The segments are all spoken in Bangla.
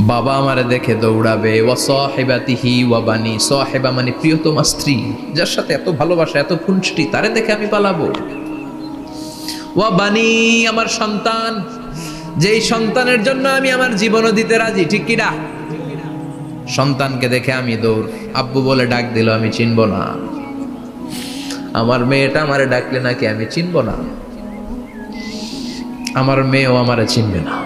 বাবা আমারে দেখে দৌড়াবে। ও সহেবাতিহি ওয়াবানি সহেবা মানে প্রিয়তমা স্ত্রী, যার সাথে এত ভালোবাসা, এত খুনষ্টি তারে দেখে আমি পালাবো। ওয়া বানি আমার সন্তান, যেই সন্তানের জন্য আমি আমার জীবনও দিতে রাজি, ঠিক কিনা সন্তানকে দেখে আমি দৌড়, আব্বু বলে ডাক দিল, আমি চিনব না। আমার মেয়েটা আমারে ডাকলে নাকি আমি চিনব না? আমার মেয়েও আমারে চিনবে না।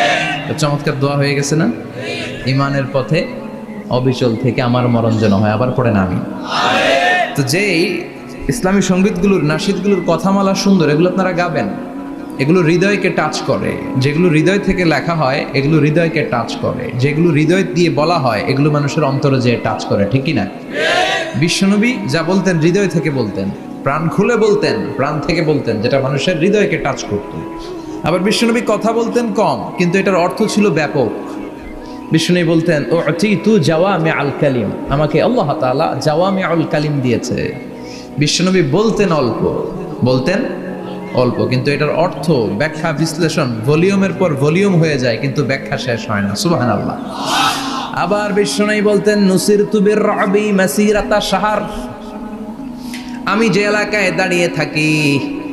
চমৎকার দোয়া হয়ে গেছে না? ইমানের পথে অবিচল থেকে আমার মরণ যেন হয়, আবার পড়ে না আমিন তো যেই ইসলামী সঙ্গীতগুলোর নাসিদগুলোর কথামালা সুন্দর, এগুলো আপনারা গাবেন। এগুলো হৃদয়কে টাচ করে। যেগুলো হৃদয় থেকে লেখা হয়, এগুলো হৃদয়কে টাচ করে। যেগুলো হৃদয় দিয়ে বলা হয়, এগুলো মানুষের অন্তরে যে টাচ করে, ঠিক কি না বিশ্বনবী যা বলতেন, হৃদয় থেকে বলতেন, প্রাণ খুলে বলতেন, প্রাণ থেকে বলতেন, যেটা মানুষের হৃদয়কে টাচ করত। আবার বিশ্বনবী কথা বলতেন কম, কিন্তু এটার অর্থ ছিল ব্যাপক। বিষ্ণু বলতেন ও তু জাওয়া মে আল কালিম। আমাকে আল্লাহ তালা জাওয়া মে আল কালিম দিয়েছে। বিশ্বনবী বলতেন অল্প বলতেন অল্প, কিন্তু এটার অর্থ ব্যাখ্যা, বিশ্লেষণ ভলিউমের পর ভলিউম হয়ে যায়, কিন্তু ব্যাখ্যা শেষ হয় না। সুবাহান আল্লাহ আবার বিষ্ণু বলতেন নুসির তুবির রবি মাসিরাতা সাহার আমি যে এলাকায় দাঁড়িয়ে থাকি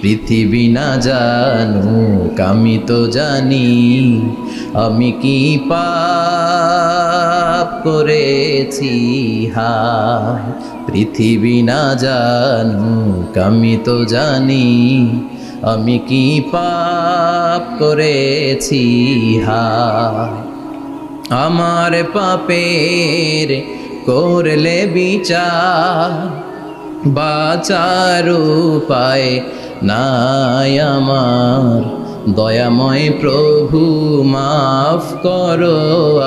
পৃথিবী না জানুক, আমি তো জানি আমি কি পাপ করেছি, হায়। পৃথিবী না জানুক, আমি তো জানি আমি কি পাপ করেছি, হায়। আমার পাপের করলে বিচার, বাঁচার উপায় নাই আমার। দয়াময় প্রভু, মাফ করো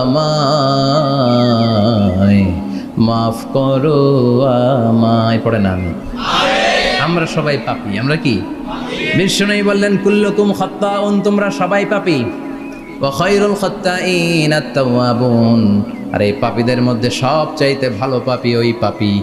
আমায়। মাফ করো আমায়। পড়ে না আমি। আমরা সবাই পাপি, আমরা কি? বিষ্ণু বললেন, কুল্লকুম খত্তাউন তোমরা সবাই পাপি। খৈরুল খত্তাইন আত্তাওয়াবুন। আর এই পাপীদের মধ্যে সব চাইতে ভালো পাপি ওই পাপি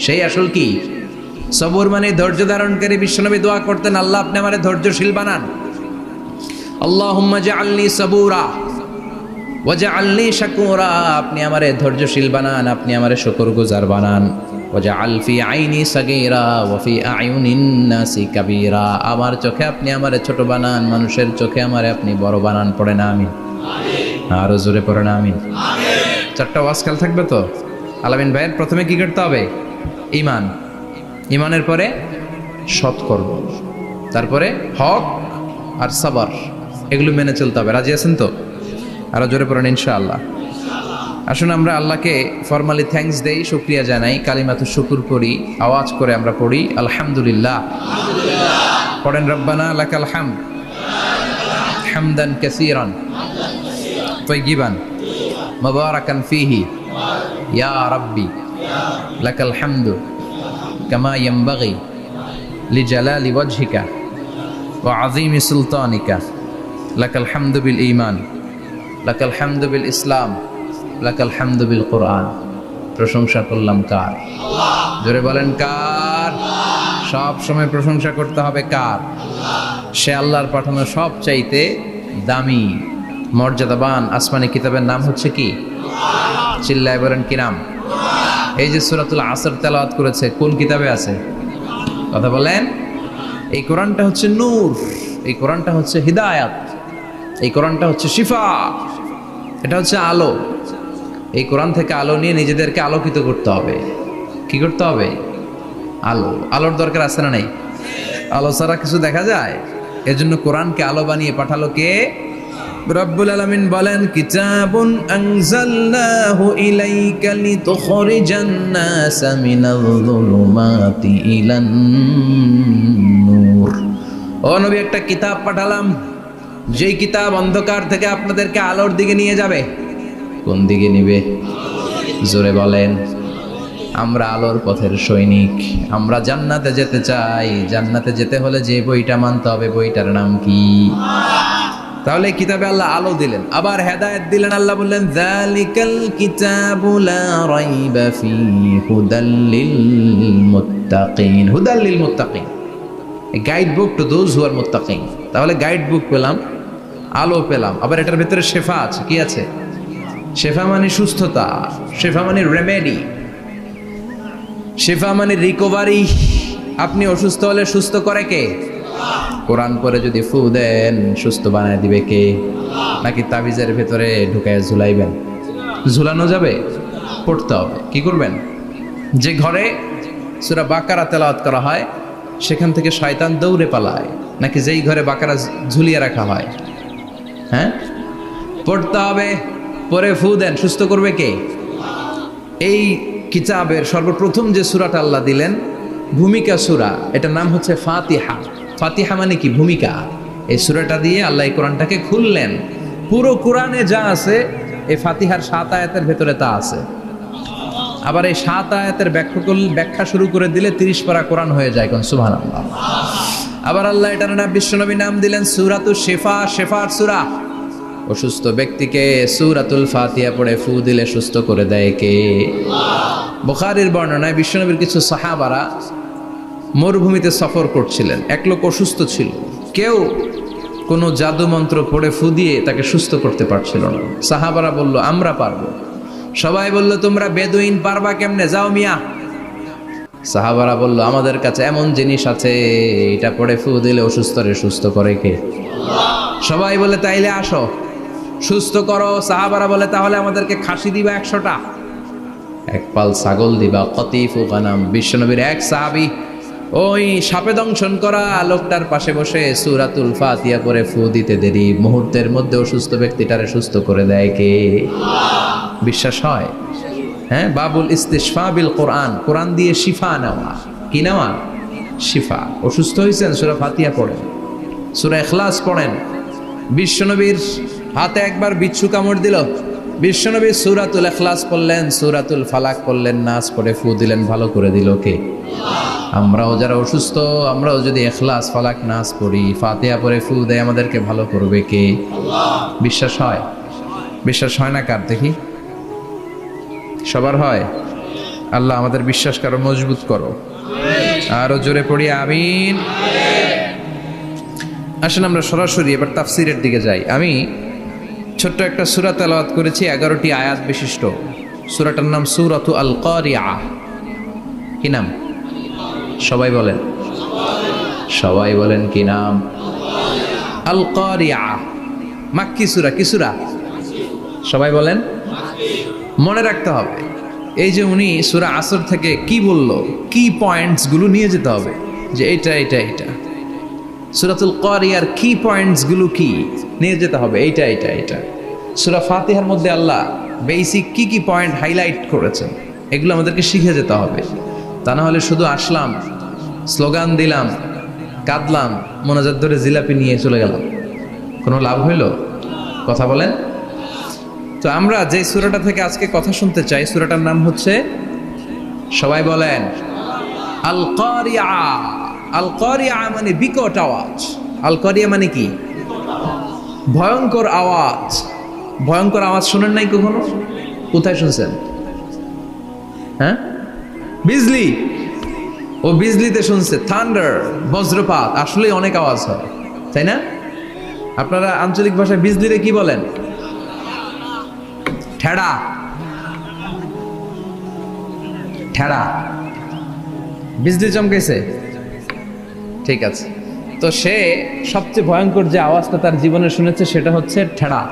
সেই আসল কি? সবুর মানে ধৈর্য ধারণকারী বিশ্বনবী দোয়া করতেন, আল্লাহ, আপনি আমার ধৈর্যশীল বানান। আল্লাহুম্মা জাআলনি সাবুরা ওয়াজআলনি শাকুরা। আপনি আমারে ধৈর্যশীল বানান, আপনি আমারে শুকরগুজার বানান। ওয়াজআল ফি আইনি সাগীরা ওয়া ফি আয়ুনিন নাসি কাবীরা। আমার চোখে আপনি আমারে ছোট বানান, মানুষের চোখে আমারে আপনি বড় বানান। পড়ে না আমি আরও জোরে পড়ে না, আমিন। চারটা ওয়াজকাল থাকবে তো? আলামিন ভাইয়ের প্রথমে কি করতে হবে? ইমান। ইমানের পরে সৎকর্ম। তারপরে হক আর সাবার, এগুলো মেনে চলতে হবে। রাজি আছেন তো? আরও জোরে পড়েন ইনশাআল্লাহ। আসুন আমরা আল্লাহকে ফর্মালি থ্যাঙ্কস দেই, শুক্রিয়া জানাই কালিমাতু শুকুর করি, আওয়াজ করে আমরা পড়ি, আলহামদুলিল্লাহ। পড়েন রব্বানা লাকাল হামদ হামদান কাসীরান লাকাল হামদু কামা ইয়ামবাগি লি জালালি ওয়াজহিকা ওয়া আযীমি সুলতানিকা। লাকাল হামদু বিল ঈমান, লাকাল হামদু বিল ইসলাম, লাকাল হামদু কোরআন। প্রশংসা করলাম কার? জোরে বলেন কার? সব সময় প্রশংসা করতে হবে কার? সে আল্লাহর পাঠানো সব চাইতে দামি, মর্যাদাবান, আসমানি কিতাবের নাম হচ্ছে কি? চিল্লায় বলেন কি নাম? এই যে সুরাতুল আসর তেলাওয়াত করেছে, কোন কিতাবে আছে? কথা বলেন। এই কোরআনটা হচ্ছে নূর, এই কোরআনটা হচ্ছে হিদায়াত, এই কোরআনটা হচ্ছে শিফা, এটা হচ্ছে আলো। এই কোরআন থেকে আলো নিয়ে নিজেদেরকে আলোকিত করতে হবে। কি করতে হবে? আলো। আলোর দরকার আছে না নেই? আলো ছাড়া কিছু দেখা যায়? এজন্য কোরআনকে আলো বানিয়ে পাঠালো কে? রব্বুল আলামিন বলেন, কিতাবুন আনজালনাহু ইলাইকা লিতুখরিজান নাসা মিনাল যুলুমাতি ইলান নূর। একটা কিতাব পাঠালাম। যেই কিতাব অন্ধকার থেকে আপনাদেরকে আলোর দিকে নিয়ে যাবে। কোন দিকে নিবে? জোরে বলেন, আমরা আলোর পথের সৈনিক। আমরা জান্নাতে যেতে চাই। জান্নাতে যেতে হলে যে বইটা মানতে হবে, বইটার নাম কি? তাহলে কিতাবে আল্লাহ আলো দিলেন। আবার হেদায়েত দিলেন, আল্লাহ বললেন যালিকাল কিতাবু লা রাইবা ফি হুদাল্লিল মুত্তাকিন। হুদাল্লিল মুত্তাকিন। Guide book to those who are মুত্তাকিন তাহলে গাইড বুক পেলাম, আলো পেলাম। আবার এটার ভিতরে শেফা আছে, কি আছে? শেফা মানে সুস্থতা, শেফা মানে রেমেডি শেফা মানে রিকভারি আপনি অসুস্থ হলে সুস্থ করে কে? কোরআন পরে যদি ফু দেন, সুস্থ বানায় দিবে কে? নাকি তাবিজের ভেতরে ঢুকায় ঝুলাইবেন? ঝুলানো যাবে? পড়তে হবে। কি করবেন? যে ঘরে সুরা বাকারা তেলাওয়াত করা হয়, সেখান থেকে শয়তান দৌড়ে পালায়। নাকি যেই ঘরে বাকারা ঝুলিয়ে রাখা হয়? হ্যাঁ? পড়তে হবে। পরে ফু দেন, সুস্থ করবে কে? এই কিতাবের সর্বপ্রথম যে সুরাটা আল্লাহ দিলেন, ভূমিকা সুরা, এটার নাম হচ্ছে ফাতিহা। ফাতিহা মানে কি? ভূমিকা। এই সুরাটা দিয়ে আল্লাহ এই কোরআনটাকে খুললেন। পুরো কোরআনে যা আছে, এই ফাতিহার সাত আয়াতের ভেতরে তা আছে। আবার এই সাত আয়াতের ব্যাখ্যা করলে ব্যাখ্যা শুরু করে দিলে তিরিশ পারা কোরআন হয়ে যায় কোন সুবহান আবার আল্লাহ এটার নাম বিশ্বনবী নাম দিলেন সুরাতুল শেফা, শেফার সুরা। অসুস্থ ব্যক্তিকে সুরাতুল ফাতিহা পড়ে ফু দিলে সুস্থ করে দেয় কে? বুখারীর বর্ণনায় বিশ্বনবীর কিছু সাহাবারা মরুভূমিতে সফর করছিলেন। এক লোক অসুস্থ ছিল। কেউ কোনো জাদু মন্ত্র পড়ে ফু দিয়ে তাকে সুস্থ করতে পারছিল না। সাহাবারা বলল, আমরা পারব। সবাই বলল, তোমরা বেদুইন পারবা কেমনে? যাও মিয়া। সাহাবারা বলল, আমাদের কাছে এমন জিনিস আছে, এটা পড়ে ফু দিলে অসুস্থরে সুস্থ করে কে? সবাই বলে, তাইলে আসো। সুস্থ করো। সাহাবারা বলে, তাহলে আমাদেরকে খাসি দিবা একশোটা। এক পাল ছাগল দিবা। কতিফ গানাম। বিশ্বনবীর এক সাহাবি ওই সাপে দংশন করা লোকটার পাশে বসে সুরাতুল ফাতিয়া করে ফু দিতে দেরি। মুহূর্তের মধ্যে অসুস্থ ব্যক্তিটারে সুস্থ করে দেয় কে? বিশ্বাস হয়? হ্যাঁ? বাবুল ইস্তিশফা বিল কোরআন। কোরআন দিয়ে শিফা নেওয়া। কি নেওয়া? শিফা। অসুস্থ হয়েছেন সুরা ফাতিয়া পড়েন। সুরা এখলাস পড়েন। বিশ্বনবীর হাতে একবার বিচ্ছু কামড় দিল। বিশ্বনবী সুরাতুল এখলাস পড়লেন, সুরাতুল ফালাক পড়লেন, নাচ পড়ে ফু দিলেন, ভালো করে দিল কে? আমরাও যারা অসুস্থ, আমরাও যদি এখলাস ফালাক, নাচ পড়ি ফাতেহা পরে ফু দেয়, আমাদেরকে ভালো করবে কে? বিশ্বাস হয়? বিশ্বাস হয় না কার দেখি? সবার হয়? আল্লাহ আমাদের বিশ্বাস করো মজবুত করো। আরও জোরে পড়ি, আমিন। আসেন আমরা সরাসরি এবার তাফসিরের দিকে যাই। আমি ছোট্ট একটা সুরা তেলাওয়াত করেছি, এগারোটি আয়াত বিশিষ্ট। সুরাটার নাম সুরাতু আল কারিয়া কি নাম? সবাই বলেন। সবাই বলেন কি নাম? আল কারিয়া মাক্কি সুরা, কি সুরা? সবাই বলেন। মনে রাখতে হবে, এই যে উনি সুরা আসর থেকে কি বলল, কি পয়েন্টসগুলো নিয়ে যেতে হবে, যে এটা এটা এটা সুরাতুল করিয়ার কি পয়েন্টসগুলো কি? নিয়ে যেতে হবে, এইটা এটা এটা সুরা ফাতিহার মধ্যে আল্লাহ বেসিক কি কি পয়েন্ট হাইলাইট করেছেন? এগুলো আমাদেরকে শিখে যেতে হবে। তা না হলে শুধু আসলাম স্লোগান দিলাম, কাঁদলাম, মোনাজাত ধরে জিলাপি নিয়ে চলে গেলাম। কোনো লাভ হইল? কথা বলেন। তো আমরা যে সুরাটা থেকে আজকে কথা শুনতে চাই, সুরাটার নাম হচ্ছে, সবাই বলেন আল কারিয়া আল কারিয়া মানে বিকট আওয়াজ। আল কারিয়া মানে কি? ভয়ঙ্কর আওয়াজ। ভয়ঙ্কর আওয়াজ শোনেন নাই কখনো? কোথায় শুনছেন? হ্যাঁ? বিজলি! ও বিজলিতে শুনছে থান্ডার বজ্রপাত আসলে অনেক আওয়াজ হয়, তাই না? আপনারা আঞ্চলিক ভাষায় বিজলিতে কি বলেন? ঠেড়া। ঠেড়া। বিজলি চমকেছে? ঠিক আছে। তো সে সবচেয়ে ভয়ঙ্কর যে আওয়াজটা তার জীবনে শুনেছে সেটা হচ্ছে ঠেড়া।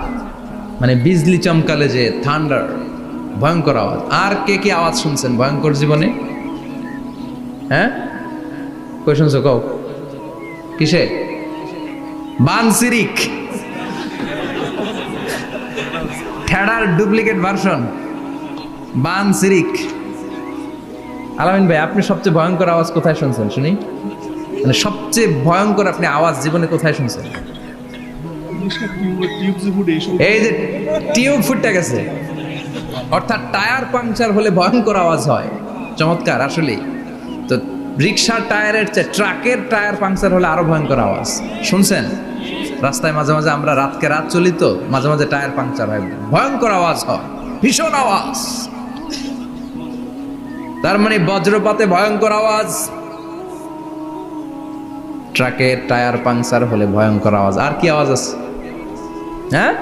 মানে বিজলি চমকালে যে থান্ডার ভয়ঙ্কর আওয়াজ। আর কে কি আওয়াজ শুনছেন ভয়ঙ্কর জীবনে? হ্যাঁ? কই শুনছো, কও? কিসে? বানসিরিক। ঠেড়ার ডুপ্লিকেট ভার্সন। বান সিরিক আলামিন ভাই, আপনি সবচেয়ে ভয়ঙ্কর আওয়াজ কোথায় শুনছেন, শুনি? মানে সবচেয়ে ভয়ঙ্কর আপনি আওয়াজ জীবনে কোথায় শুনছেন? এই যে টিউব গেছে। অর্থাৎ টায়ার পাংচার হলে ভয়ঙ্কর আওয়াজ হয়। চমৎকার তো রিক্সার টায়ারের চেয়ে ট্রাকের টায়ার পাংচার হলে ভয়ঙ্কর আওয়াজ। শুনছেন? রাস্তায় মাঝে মাঝে আমরা রাতকে রাত চলি তো, মাঝে মাঝে টায়ার পাংচার হয়। ভয়ঙ্কর আওয়াজ হয়। ভীষণ আওয়াজ। তার মানে বজ্রপাতে ভয়ঙ্কর আওয়াজ। ট্রাকের টায়ার পাংচার হলে ভয়ঙ্কর আওয়াজ। আর কি আওয়াজ আছে? হ্যাঁ?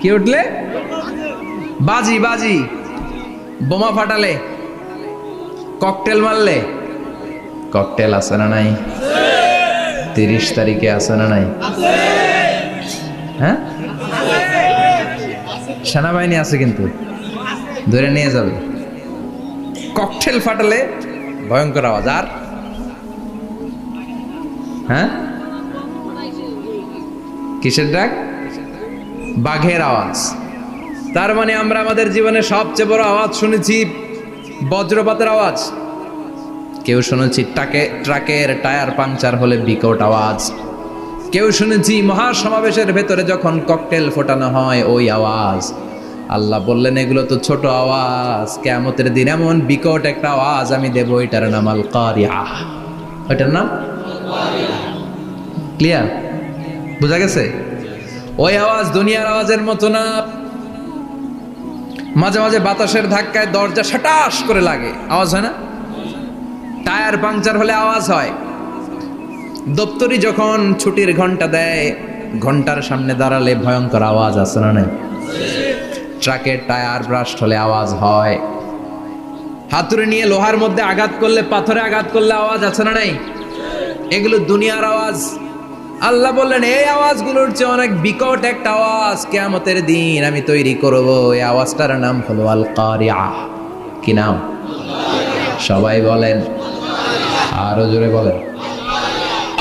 কি উঠলে? বাজি বাজি। বোমা ফাটালে। ককটেল মারলে। ককটেল আছে না নাই? তিরিশ তারিখে আছে না নাই? হ্যাঁ? সেনাবাহিনী আছে কিন্তু। ধরে নিয়ে যাবে। ককটেল ফাটালে, ভয়ঙ্কর আওয়াজ। আর? হ্যাঁ? কিসের ডাক? বাঘের আওয়াজ। তার মানে আমরা আমাদের জীবনে সবচেয়ে বড় আওয়াজ শুনেছি বজ্রপাতের আওয়াজ। কেউ শুনেছি ট্রাকে, ট্রাকের টায়ার পাংচার হলে বিকট আওয়াজ। কেউ শুনেছি মহাসমাবেশের ভেতরে যখন ককটেল ফোটানো হয় ওই আওয়াজ। আল্লাহ বললেন, এগুলো তো ছোট আওয়াজ। কেমতের দিন এমন বিকট একটা আওয়াজ আমি দেবো, এটার নাম আল কারিয়া ওইটার নাম? ক্লিয়ার? বোঝা গেছে? ওই আওয়াজ দুনিয়ার আওয়াজের মতো না। মাঝে মাঝে বাতাসের ধাক্কায় দরজা সাটাস করে লাগে। আওয়াজ হয় না? টায়ার পাংচার হলে আওয়াজ হয়। দপ্তরি যখন ছুটির ঘণ্টা দেয়, ঘণ্টার সামনে দাঁড়ালে ভয়ঙ্কর আওয়াজ আছে না নাই? ট্রাকের টায়ার ব্রাস্ট হলে আওয়াজ হয়। হাতুড়ে নিয়ে লোহার মধ্যে আঘাত করলে, পাথরে আঘাত করলে আওয়াজ আছে না নাই? এগুলো দুনিয়ার আওয়াজ। আল্লাহ বললেন, এই আওয়াজগুলোর চেয়ে অনেক বিকট একটা আওয়াজ কেয়ামতের দিন আমি তৈরি করব। এই আওয়াজটার নাম হলো আল কি নাম? সবাই বলেন। আরও জোরে বলেন।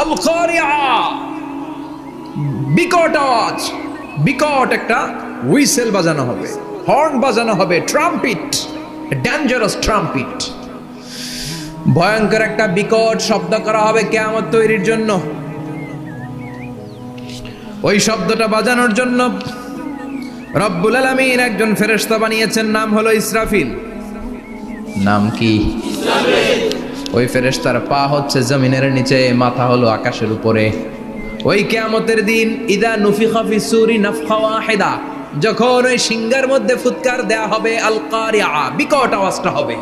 আল বিকট আওয়াজ, বিকট একটা হুইসেল বাজানো হবে, হর্ন বাজানো হবে, ট্রাম্পিট, ডেঞ্জারাস ট্রাম্পিট। ভয়ঙ্কর একটা বিকট শব্দ করা হবে কেয়ামত তৈরির জন্য। ওই শব্দটা বাজানোর জন্য রব্বুল আলমিন একজন ফেরেশতা বানিয়েছেন নাম হলো ইসরাফিল। নাম কি? ওই ফেরেশতার পা হচ্ছে জমিনের নিচে মাথা হলো আকাশের উপরে। ওই কেয়ামতের দিন ইদা নুফি ফি সুরি নাফখা যখন ওই সিংহার মধ্যে ফুৎকার দেয়া হবে আল কারিয়া বিকট আওয়াজটা হবে।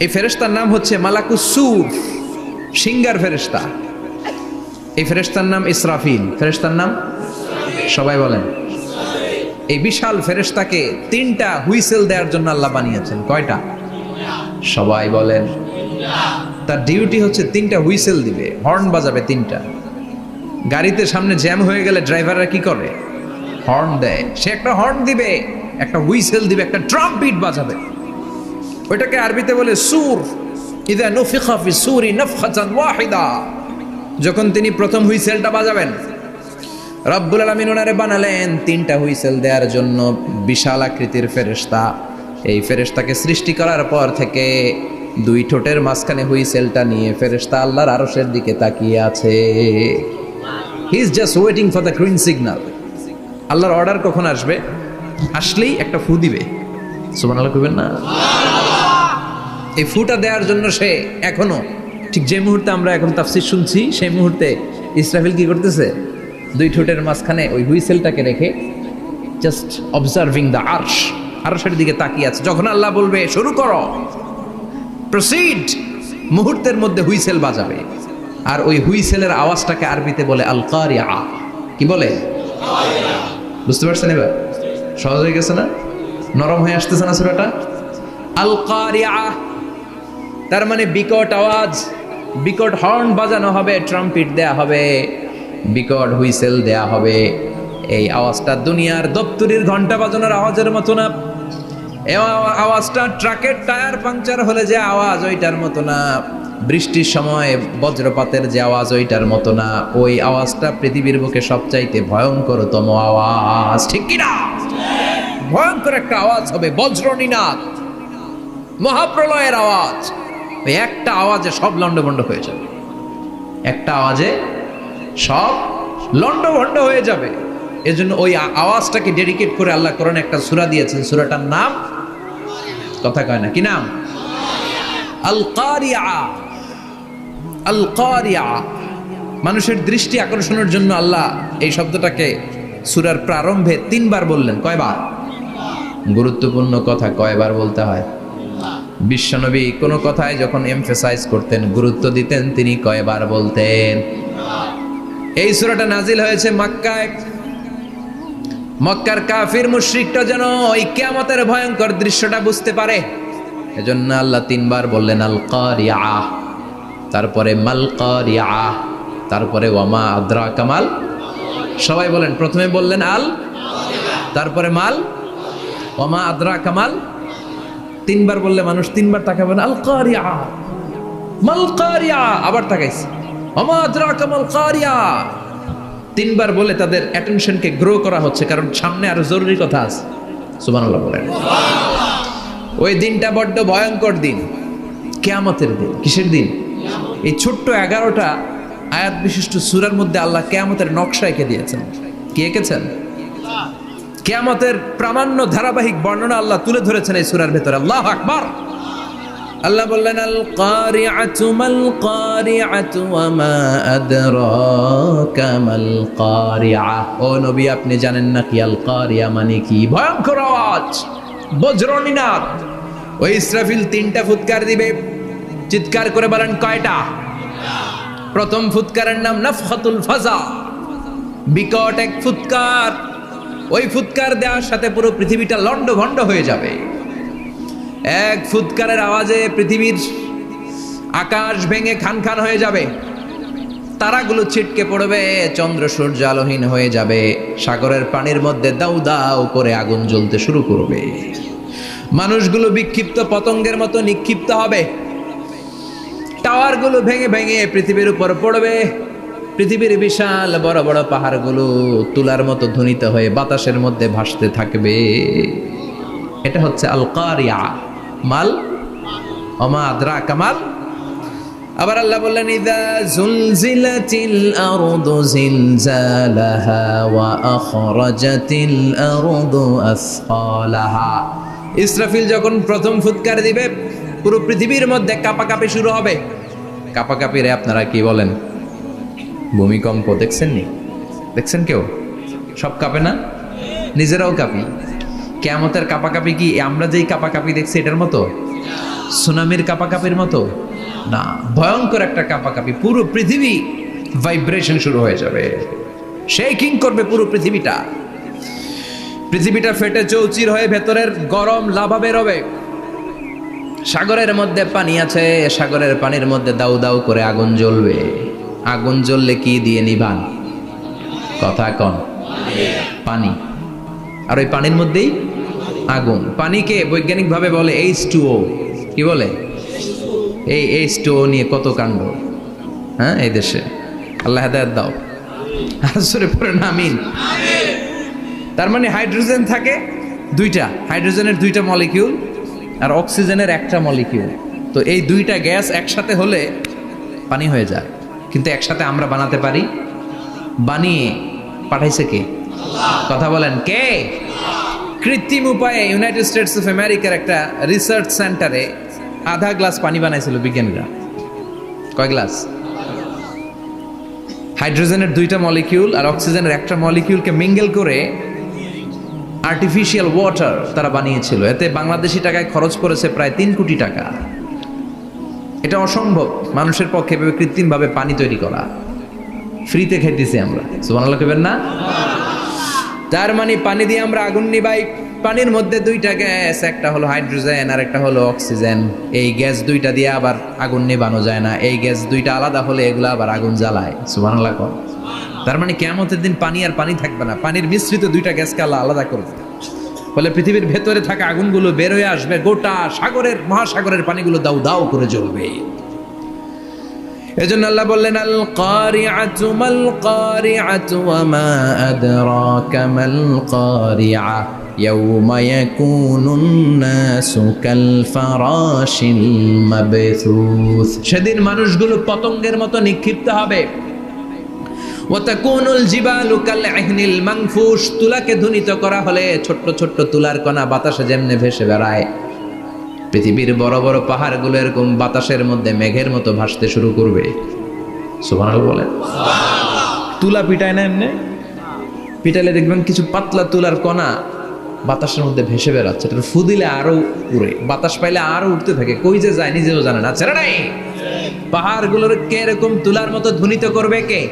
এই ফেরেস্তার নাম হচ্ছে মালাকুস সুর সিঙ্গার ফেরেশতা। এই ফেরেস্তার নাম ইসরাফিল। ফেরেস্তার নাম? সবাই বলেন। এই বিশাল ফেরেশতাকে তিনটা হুইসেল দেওয়ার জন্য আল্লাহ বানিয়েছেন। কয়টা? সবাই বলেন। তার ডিউটি হচ্ছে তিনটা হুইসেল দিবে। হর্ন বাজাবে তিনটা। গাড়িতে সামনে জ্যাম হয়ে গেলে ড্রাইভাররা কি করে? হর্ন দেয়। সে একটা হর্ন দিবে, একটা হুইসেল দিবে, একটা ট্রাম বিট বাজাবে। ওইটাকে আরবিতে বলে সুর। ইদা নুফিখা ফি সুরি নাফখাতান ওয়াহিদা। যখন তিনি প্রথম হুইসেলটা বাজাবেন, রব্বুল আলামিন ওনারে বানালেন তিনটা হুইসেল দেওয়ার জন্য বিশাল আকৃতির ফেরেশতা। এই ফেরেশতাকে সৃষ্টি করার পর থেকে দুই ঠোঁটের মাঝখানে হুইসেলটা নিয়ে ফেরেশতা আল্লাহর আরশের দিকে তাকিয়ে আছে। He is just waiting for the green signal আল্লাহর অর্ডার কখন আসবে? আসলেই একটা ফু দিবে। সুবহানাল্লাহ কইবেন না? এই ফুটা দেওয়ার জন্য সে এখনও ঠিক যে মুহূর্তে আমরা এখন তাফসির শুনছি, সেই মুহূর্তে ইসরাফিল কি করতেছে? দুই ঠোঁটের মাঝখানে ওই হুইসেলটাকে রেখে জাস্ট অবজার্ভিং দ্য আর্শ আরশের দিকে তাকিয়ে আছে। যখন আল্লাহ বলবে, শুরু করো প্রসিড মুহূর্তের মধ্যে হুইসেল বাজাবে। আর ওই হুইসেলের আওয়াজটাকে আরবিতে বলে আল কারিয়া কি বলে? বুঝতে পারছেন এবার? সহজ হয়ে গেছে না? নরম হয়ে আসতেছে না সুরাটা? আল কারিয়া তার মানে বিকট আওয়াজ। বিকট হর্ন বাজানো হবে ট্রাম্পিট দেয়া হবে, বিকট হুইসেল দেয়া হবে। এই আওয়াজটা দুনিয়ার দপ্তরির ঘণ্টা বাজানোর আওয়াজের মতো না আওয়াজটা ট্রাকের টায়ার পাংচার হলে যে আওয়াজ, ওইটার মতো না বৃষ্টির সময় বজ্রপাতের যে আওয়াজ, ওইটার মতো না ওই আওয়াজটা পৃথিবীর বুকে সবচাইতে ভয়ঙ্করতম আওয়াজ। ঠিক কিনা ভয়ঙ্কর একটা আওয়াজ হবে বজ্রনীনাথ মহাপ্রলয়ের আওয়াজ। ওই একটা আওয়াজে সব লন্ডভন্ড হয়ে যাবে। একটা আওয়াজে সব লন্ডভন্ড হয়ে যাবে। এজন্য ওই আওয়াজটাকে ডেডিকেট করে আল্লাহ করেন একটা সূরা দিয়েছেন। সূরাটার নাম কথা কয় না, কি নাম? মানুষের দৃষ্টি আকর্ষণের জন্য আল্লাহ এই শব্দটাকে সুরার প্রারম্ভে তিনবার বললেন। কয়বার? গুরুত্বপূর্ণ কথা, কয়বার বলতে হয়? বিশ্বনবী কোনো কথায় যখন এমফেসাইজ করতেন, গুরুত্ব দিতেন, তিনি কয়বার বলতেন। এই সূরাটা নাজিল হয়েছে মক্কায়। মক্কার কাফির মুশরিকটা যেন ওই কিয়ামতের ভয়ঙ্কর দৃশ্যটা বুঝতে পারে। এজন্য আল্লাহ তিনবার বললেন, আল কারিয়া তারপরে, মাল কারিয়া তারপরে, ওয়ামা আদ্রা কামাল সবাই বলেন, প্রথমে বললেন, আল তারপরে, মাল। ওয়ামা আদ্রা কামাল তিনবার বললে মানুষ তিনবার তাকাবে না। আল কারিয়া মাল কারিয়া আবার তাকাইছে কারিয়া তিনবার বলে তাদের অ্যাটেনশনকে গ্রো করা হচ্ছে কারণ সামনে আরও জরুরি কথা আছে। সুবহানাল্লাহ বলেন। ওই দিনটা বড্ড ভয়ঙ্কর দিন। কেয়ামতের দিন। কিসের দিন? এই ছোট্ট এগারোটা আয়াত বিশিষ্ট সুরার মধ্যে আল্লাহ কেয়ামতের নকশা এঁকে দিয়েছেন। কি এঁকেছেন? কেয়ামতের প্রামাণ্য ধারাবাহিক বর্ণনা আল্লাহ তুলে ধরেছেন এই সুরার ভেতরে। আল্লাহ আকবার। আল্লাহ বললেন, আল কারিআতু মাল কারিআতু ওয়া মা আদরাকা মাল কারিআ। ও নবী, আপনি জানেন না কি আল কারিয়া মানে কি? ভয়ঙ্কর আওয়াজ বজ্রনীনাদ ওই ইসরাফিল তিনটা ফুৎকার দিবে। চিৎকার করে বলেন, কয়টা? প্রথম ফুৎকারের নাম নাফহাতুল ফাজা। বিকট এক ফুৎকার। ওই ফুৎকার দেওয়ার সাথে পুরো পৃথিবীটা লন্ড ভন্ড হয়ে যাবে। এক ফুৎকারের আওয়াজে পৃথিবীর আকাশ ভেঙে খান খান হয়ে যাবে। তারাগুলো ছিটকে পড়বে, চন্দ্র সূর্য আলোহীন হয়ে যাবে। সাগরের পানির মধ্যে দাউ দাউ করে আগুন জ্বলতে শুরু করবে। মানুষগুলো বিক্ষিপ্ত পতঙ্গের মতো নিক্ষিপ্ত হবে। টাওয়ারগুলো ভেঙে ভেঙে পৃথিবীর উপর পড়বে। পৃথিবীর বিশাল বড় বড় পাহাড়গুলো তুলার মতো ধ্বনিত হয়ে বাতাসের মধ্যে ভাসতে থাকবে। এটা হচ্ছে আল কারিয়া মাল? অমা আদ্রা কামাল আবার আল্লাহ বললেন ইসরাফিল যখন প্রথম ফুৎকার দিবে, পুরো পৃথিবীর মধ্যে কাপাকাপি শুরু হবে। কাপাকাপি রে আপনারা কি বলেন? ভূমিকম্প দেখছেন নি দেখছেন কেউ? সব কাঁপে না? নিজেরাও কাঁপি। কেমতের কাপাকাপি কি আমরা যেই কাপাকাপি দেখছি এটার মতো? সুনামির কাপাকাপির মতো? না, ভয়ঙ্কর একটা কাপাকাপি। পুরো পৃথিবী ভাইব্রেশন শুরু হয়ে যাবে। শেকিং করবে পুরো পৃথিবীটা। পৃথিবীটা ফেটে চৌচির হয়ে ভেতরের গরম লাভা বেরোবে সাগরের মধ্যে পানি আছে, সাগরের পানির মধ্যে দাউ দাউ করে আগুন জ্বলবে। আগুন জ্বললে কি দিয়ে নিবান? কথা কন। পানি। আর ওই পানির মধ্যেই আগুন। পানিকে বৈজ্ঞানিকভাবে বলে এইচ টু ও কি বলে? এই এইচ টু ও নিয়ে কত কাণ্ড? হ্যাঁ এই দেশে। আল্লাহ হেদায়ত দাও। আসরে নামিন তার মানে হাইড্রোজেন থাকে দুইটা। হাইড্রোজেনের দুইটা মলিকিউল আর অক্সিজেনের একটা মলিকিউল। তো এই দুইটা গ্যাস একসাথে হলে পানি হয়ে যায়। কিন্তু একসাথে আমরা বানাতে পারি? বানিয়ে পাঠাইছে কে? কথা বলেন, কে? কৃত্রিম উপায়ে ইউনাইটেড স্টেটস অফ আমেরিকার একটা রিসার্চ সেন্টারে আধা গ্লাস পানি বানাইছিল বিজ্ঞানীরা। কয় গ্লাস? হাইড্রোজেনের দুইটা মলিকিউল আর অক্সিজেনের একটা মলিকিউলকে মিঙ্গেল করে আর্টিফিশিয়াল ওয়াটার তারা বানিয়েছিল। এতে বাংলাদেশি টাকায় খরচ করেছে প্রায় তিন কোটি টাকা। এটা অসম্ভব। মানুষের পক্ষে এভাবে কৃত্রিমভাবে পানি তৈরি করা। ফ্রিতে খেতেছি আমরা। সুবহানাল্লাহ কইবেন না? তার মানে পানি দিয়ে আমরা আগুন নিবাই। পানির মধ্যে দুইটা গ্যাস, একটা হলো হাইড্রোজেন আর একটা হলো অক্সিজেন। এই গ্যাস দুইটা দিয়ে আবার আগুন নেবানো যায় না। এই গ্যাস দুইটা আলাদা হলে এগুলো আবার আগুন জ্বালায়। সুবহানাল্লাহ কর। তার মানে কেমতের দিন পানি আর পানি থাকবে না। পানির মিশ্রিত দুইটা গ্যাসকে আলাদা করবে ফলে পৃথিবীর ভেতরে থাকা আগুনগুলো বের হয়ে আসবে, গোটা সাগরের, মহাসাগরের পানিগুলো দাউ দাউ করে জ্বলবে। এজন্য আল্লাহ বললেন আল কারিআতু মাল কারিআতু ওয়া মা আদরাকা মাল কারিআ ইয়াউমা ইয়াকুনুন নাসু কাল ফারাশিল মাবথুস. সেদিন মানুষগুলো পতঙ্গের মতো নিক্ষিপ্ত হবে। ওয়াতাকুনুল জিবালু কাল ইহনিল মানফুস তুলাকে ধ্বনিত করা হলে ছোট্ট ছোট্ট তুলার কণা বাতাসে যেমনে ভেসে বেড়ায়। পৃথিবীর বড় বড় পাহাড়গুলো এরকম বাতাসের মধ্যে মেঘের মতো ভাসতে শুরু করবে। সুবহানাল্লাহ বলে তুলা পিটায় না এমনি? পিটালে দেখবেন কিছু পাতলা তুলার কণা বাতাসের মধ্যে ভেসে বেড়াচ্ছে। এটা ফু দিলে আরও উড়ে। বাতাস পাইলে আরও উঠতে থাকে। কই যে যায় নিজেও জানে না। ছেড়ে নাই পাহাড়গুলোর কে এরকম তুলার মতো ধ্বনিত করবে কে?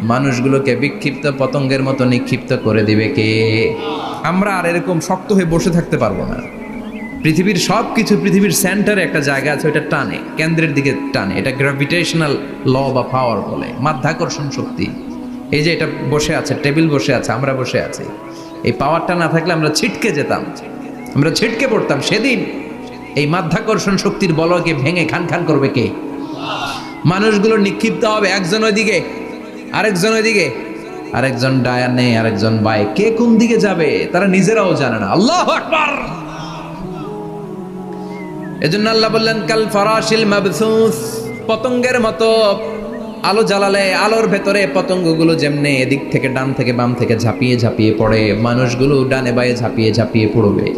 মানুষগুলোকে বিক্ষিপ্ত পতঙ্গের মতো নিক্ষিপ্ত করে দিবে কে? আমরা আর এরকম শক্ত হয়ে বসে থাকতে পারব না। পৃথিবীর সব কিছু পৃথিবীর সেন্টারে একটা জায়গা আছে ওটা টানে, কেন্দ্রের দিকে টানে। এটা গ্র্যাভিটেশনাল ল বা পাওয়ার বলে, মাধ্যাকর্ষণ শক্তি। এই যে এটা বসে আছে টেবিল বসে আছে, আমরা বসে আছি। এই পাওয়ারটা না থাকলে আমরা ছিটকে যেতাম। আমরা ছিটকে পড়তাম সেদিন। এই মাধ্যাকর্ষণ শক্তির বলকে ভেঙে খান খান করবে কে? মানুষগুলো নিক্ষিপ্ত হবে একজন ওইদিকে আরেকজন ওইদিকে, আরেকজন ডায়ানে আরেকজন বাই। কে কোন দিকে যাবে, তারা নিজেরাও জানে না। আল্লাহ আকবার! এজন্য আল্লাহ বললেন, কাল ফরাশিল মাবসুস পতঙ্গের মতো আলো জ্বালালে, আলোর ভেতরে পতঙ্গগুলো যেমনে এদিক থেকে ডান থেকে বাম থেকে ঝাঁপিয়ে ঝাঁপিয়ে পড়ে, মানুষগুলো ডানে বায়ে ঝাঁপিয়ে ঝাঁপিয়ে পড়বে।